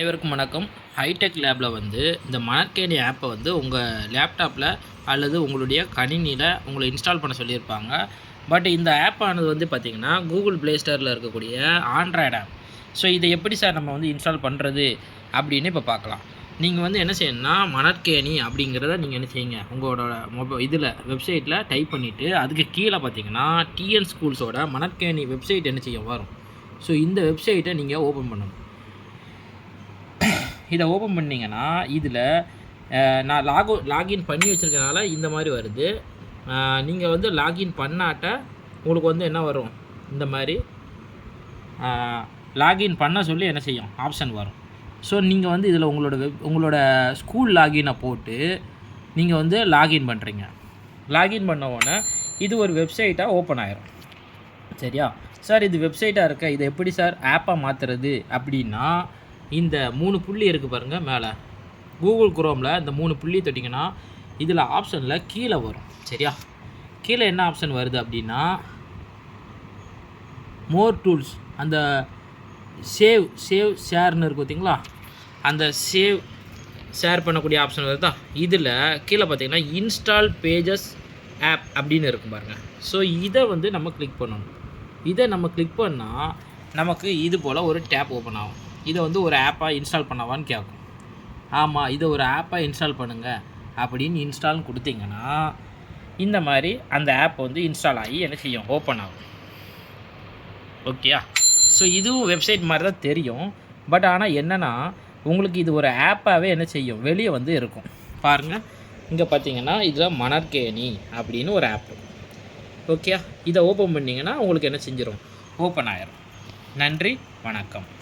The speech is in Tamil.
அனைவருக்கும் வணக்கம். ஹைடெக் லேபில் வந்து இந்த மணற்கேணி ஆப்பை வந்து உங்கள் லேப்டாப்பில் அல்லது உங்களுடைய கணினியில் உங்களை இன்ஸ்டால் பண்ண சொல்லியிருப்பாங்க. பட் இந்த ஆப் ஆனது வந்து பார்த்திங்கன்னா கூகுள் ப்ளே ஸ்டோரில் இருக்கக்கூடிய ஆண்ட்ராய்டு ஆப் ஸோ இதை எப்படி சார் நம்ம வந்து இன்ஸ்டால் பண்ணுறது அப்படின்னு இப்போ பார்க்கலாம் நீங்கள் வந்து என்ன செய்யணும்னா மணற்கேணி அப்படிங்கிறத நீங்கள் என்ன செய்யுங்க. உங்களோட மொபைல் இதில் வெப்சைட்டில் டைப் பண்ணிவிட்டு அதுக்கு கீழே பார்த்தீங்கன்னா டிஎன் ஸ்கூல்ஸோட மணற்கேணி வெப்சைட் என்ன செய்ய வரும். ஸோ இந்த வெப்சைட்டை நீங்கள் ஓப்பன் பண்ணணும். இதை ஓப்பன் பண்ணிங்கன்னா இதில் நான் லாகோ லாகின் பண்ணி வச்சுருக்கனால இந்த மாதிரி வருது. நீங்கள் வந்து லாகின் பண்ணாட்ட உங்களுக்கு வந்து என்ன வரும்? இந்த மாதிரி லாகின் பண்ண சொல்லி என்ன செய்யும்? ஆப்ஷன் வரும். ஸோ நீங்கள் வந்து இதில் உங்களோட வெப் உங்களோட ஸ்கூல் லாகினை போட்டு நீங்கள் வந்து லாகின் பண்ணுறீங்க லாகின் பண்ண உடனே இது ஒரு வெப்சைட்டாக ஓப்பன் ஆயிரும். சரியா? சார் இது வெப்சைட்டாக இருக்க இதை எப்படி சார் ஆப்பாக மாற்றுறது அப்படின்னா இந்த மூணு புள்ளி இருக்குது பாருங்கள் மேலே. கூகுள் குரோமில் இந்த மூணு புள்ளி தொட்டிங்கன்னா இதில் ஆப்ஷனில் கீழே வரும். சரியா? கீழே என்ன ஆப்ஷன் வருது அப்படின்னா மோர் டூல்ஸ் அந்த சேவ் சேவ் ஷேர்னு இருக்கு பார்த்தீங்களா? அந்த சேவ் ஷேர் பண்ணக்கூடிய ஆப்ஷன் வருதா? இதில் கீழே பார்த்தீங்கன்னா இன்ஸ்டால் பேஜஸ் ஆப் அப்படின்னு இருக்கும் பாருங்கள் ஸோ இதை வந்து நம்ம கிளிக் பண்ணணும். இதை நம்ம கிளிக் பண்ணால் நமக்கு இது போல் ஒரு டேப் ஓப்பன் ஆகும். இதை வந்து ஒரு ஆப்பாக இன்ஸ்டால் பண்ணவான்னு கேட்கும் ஆமாம் இதை ஒரு ஆப்பாக இன்ஸ்டால் பண்ணுங்கள் அப்படின்னு இன்ஸ்டால் கொடுத்தீங்கன்னா இந்த மாதிரி அந்த ஆப் வந்து இன்ஸ்டால் ஆகி என்ன செய்யும் ஓப்பன் ஆகும். ஓகேயா ஸோ இதுவும் வெப்சைட் மாதிரி தான் தெரியும். பட் ஆனால் என்னென்னா உங்களுக்கு இது ஒரு ஆப்பாகவே என்ன செய்யும்? வெளியே வந்து இருக்கும். பாருங்கள் இங்கே பார்த்தீங்கன்னா இதில் மணற்கேணி அப்படின்னு ஒரு ஆப் ஓகே இதை ஓப்பன் பண்ணிங்கன்னா உங்களுக்கு என்ன செஞ்சிடும் ஓப்பன் ஆயிரும். நன்றி வணக்கம்.